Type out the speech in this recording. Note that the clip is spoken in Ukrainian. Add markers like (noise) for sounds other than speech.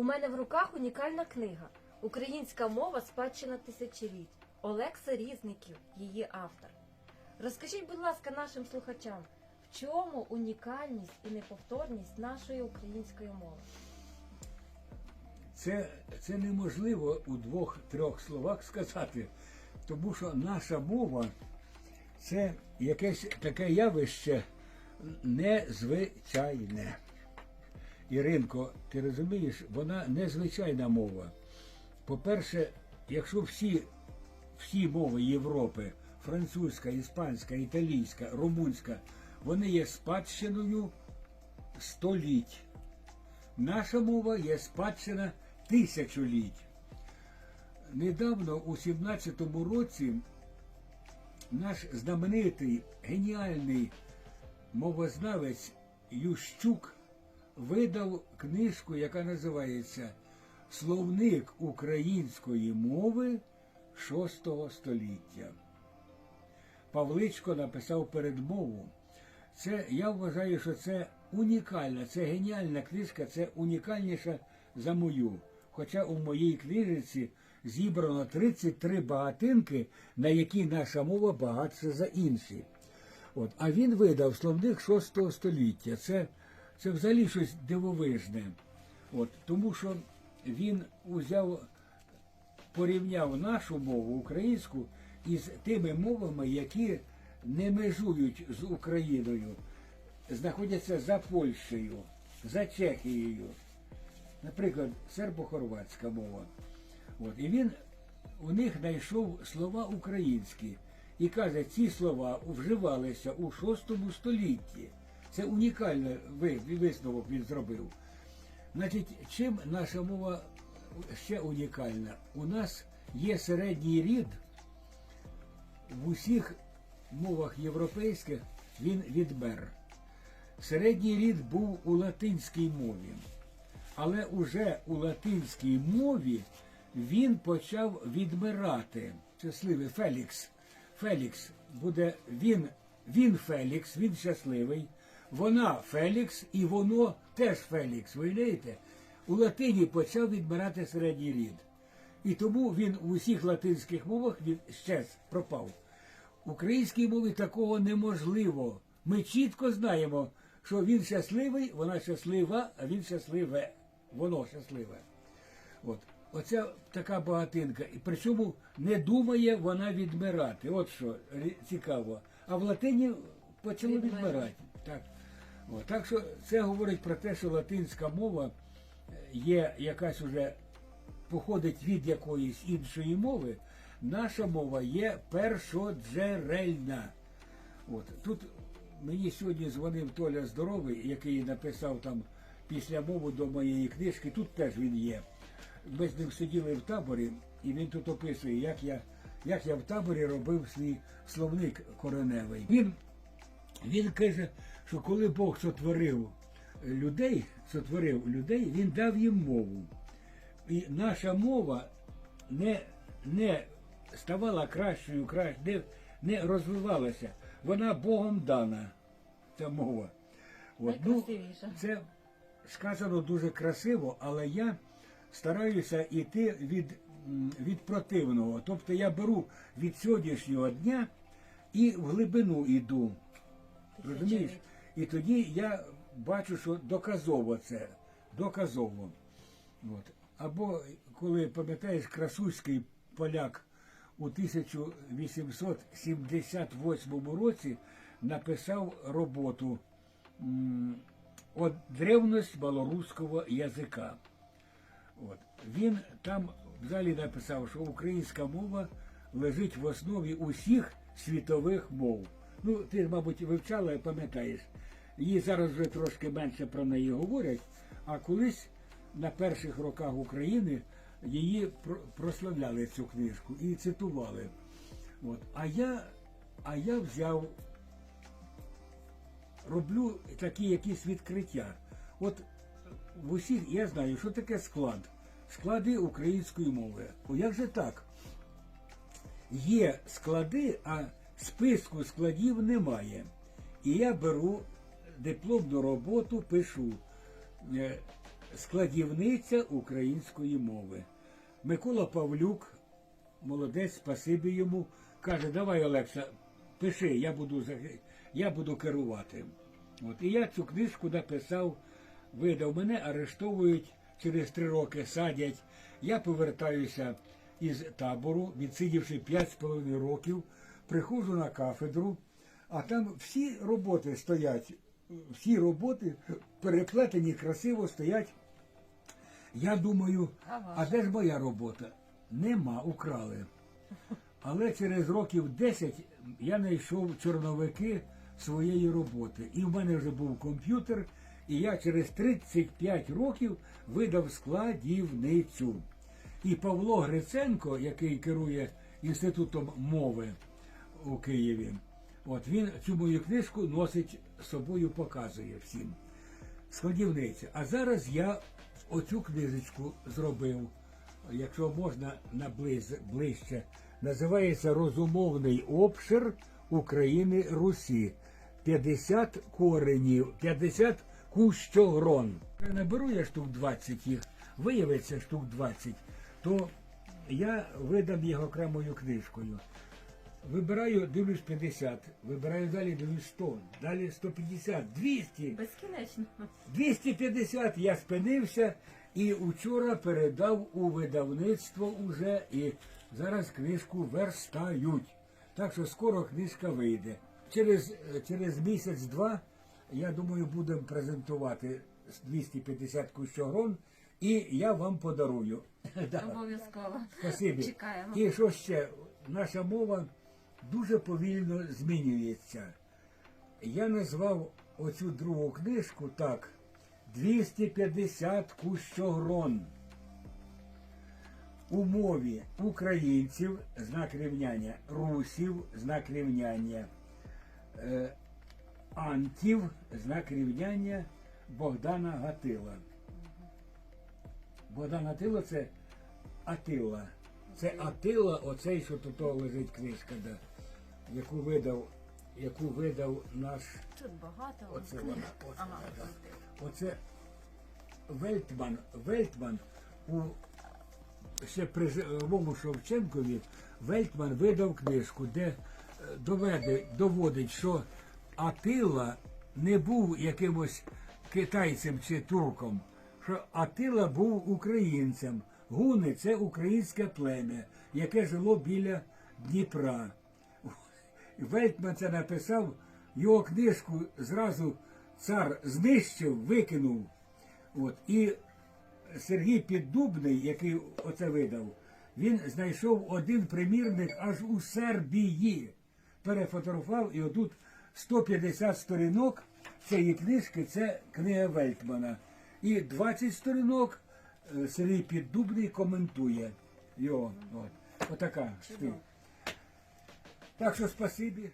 У мене в руках унікальна книга Українська мова спадщина тисячоліть. Олекса Різників, її автор. Розкажіть, будь ласка, нашим слухачам, в чому унікальність і неповторність нашої української мови? Це, це неможливо у двох-трьох словах сказати, тому що наша мова це якесь таке явище незвичайне. Іринко, ти розумієш, вона незвичайна мова. По-перше, якщо всі, всі мови Європи, французька, іспанська, італійська, румунська, вони є спадщиною століть. Наша мова є спадщина тисячоліть. Недавно, у 17-му році, наш знаменитий геніальний мовознавець Ющук видав книжку, яка називається Словник української мови VI століття. Павличко написав передмову. Це я вважаю, що це унікальна, це геніальна книжка, це унікальніша за мою. Хоча у моїй книжці зібрано 33 багатинки, на які наша мова багатша за інші. От. А він видав словник 6 століття. Це, це взагалі щось дивовижне. От. Тому що він узяв порівняв нашу мову українську із тими мовами, які не межують з Україною, знаходяться за Польщею, за Чехією. Наприклад, сербо-хорватська мова. От. І він у них знайшов слова українські. І каже, ці слова вживалися у VI столітті. Це унікальний висновок він зробив. Значить, чим наша мова ще унікальна? У нас є середній рід в усіх мовах європейських він відмер. Середній рід був у латинській мові, але уже у латинській мові він почав відмирати. Щасливий Фелікс. Фелікс буде він, він Фелікс, він щасливий, вона Фелікс і воно теж Фелікс. Ви розумієте? У латині почав відмирати середній рід. І тому він у усіх латинських мовах він щез, пропав. В українській мові такого неможливо. Ми чітко знаємо, що він щасливий, вона щаслива, а він щасливе. Воно щасливе. От. Оця така багатинка. І причому не думає вона відмирати. От що цікаво. А в латині Відмирати. відмирати. Так. От. так що це говорить про те, що латинська мова е, є якась уже походить від якоїсь іншої мови, наша мова є першоджерельна. От тут мені сьогодні дзвонив Толя Здоровий, який написав там після мову до моєї книжки. Тут теж він є. Ми з ним сиділи в таборі, і він тут описує, як я, як я в таборі робив свій словник кореневий. Він він каже, що коли Бог сотворив людей, сотворив людей, він дав їм мову. І наша мова не, не ставала кращою, краще, не, не розвивалася. Вона Богом дана, ця мова. От, ну, це сказано дуже красиво, але я стараюся йти від, від противного. Тобто я беру від сьогоднішнього дня і в глибину йду. Розумієш? І тоді я бачу, що доказово це. Доказово. От. Або коли пам'ятаєш, Красуський поляк у 1878 році написав роботу «От древність малоруського язика. От. Він там взагалі написав, що українська мова лежить в основі усіх світових мов. Ну, ти, мабуть, вивчала пам'ятаєш. Її зараз вже трошки менше про неї говорять, а колись на перших роках України її прославляли цю книжку і цитували. От. А я, а я взяв роблю такі якісь відкриття. От в усіх я знаю, що таке склад. Склади української мови. О, як же так? Є склади, а списку складів немає. І я беру дипломну роботу, пишу е, складівниця української мови. Микола Павлюк, молодець, спасибі йому, каже, давай, Олекса, пиши, я буду, я буду керувати. От, і я цю книжку написав, видав, мене арештовують через три роки, садять. Я повертаюся із табору, відсидівши п'ять з половиною років, приходжу на кафедру, а там всі роботи стоять, всі роботи переплетені, красиво стоять. Я думаю, А де ж моя робота? Нема, украли. Але через років 10 я знайшов чорновики своєї роботи. І в мене вже був комп'ютер, і я через 35 років видав складівницю. І Павло Гриценко, який керує Інститутом мови у Києві, от він цю мою книжку носить з собою, показує всім. Складівниця. А зараз я оцю книжечку зробив, якщо можна наблиз, ближче. Називається Розумовний обшир України Русі. 50 коренів, 50 кущогрон. Наберу я штук 20 їх, виявиться штук 20, то я видам їх окремою книжкою. Вибираю, дивлюсь 50, вибираю далі, дивлюсь 100, далі 150, 200. Безкінечно. 250 я спинився і вчора передав у видавництво уже і зараз книжку верстають. Так що скоро книжка вийде. Через, через місяць-два, я думаю, будемо презентувати з 250 кущогрон і я вам подарую. (laughs) Обов'язково. Чекаємо. І що ще? Наша мова дуже повільно змінюється. Я назвав оцю другу книжку так: 250 кущогрон. У мові українців знак рівняння, русів знак рівняння, е, антів знак рівняння Богдана Гатила. Богдан Гатило це Атила. Це Атила, оцей, що тут лежить книжка, да, яку видав, яку видав наш. Тут багато. Оце вона, оце Ага. да. Оце Вельтман. Вельтман у ще при живому Шевченкові Вельтман видав книжку, де е, доведе, доводить, що Атила не був якимось китайцем чи турком, що Атила був українцем. Гуни це українське плем'я, яке жило біля Дніпра. Вельтман це написав, його книжку зразу цар знищив, викинув. От, і Сергій Піддубний, який оце видав, він знайшов один примірник аж у Сербії. Перефотографував і отут 150 сторінок цієї книжки це книга Вельтмана. І 20 сторінок е, Сергій Піддубний коментує його. От. Отака. штука. Так що спасибі.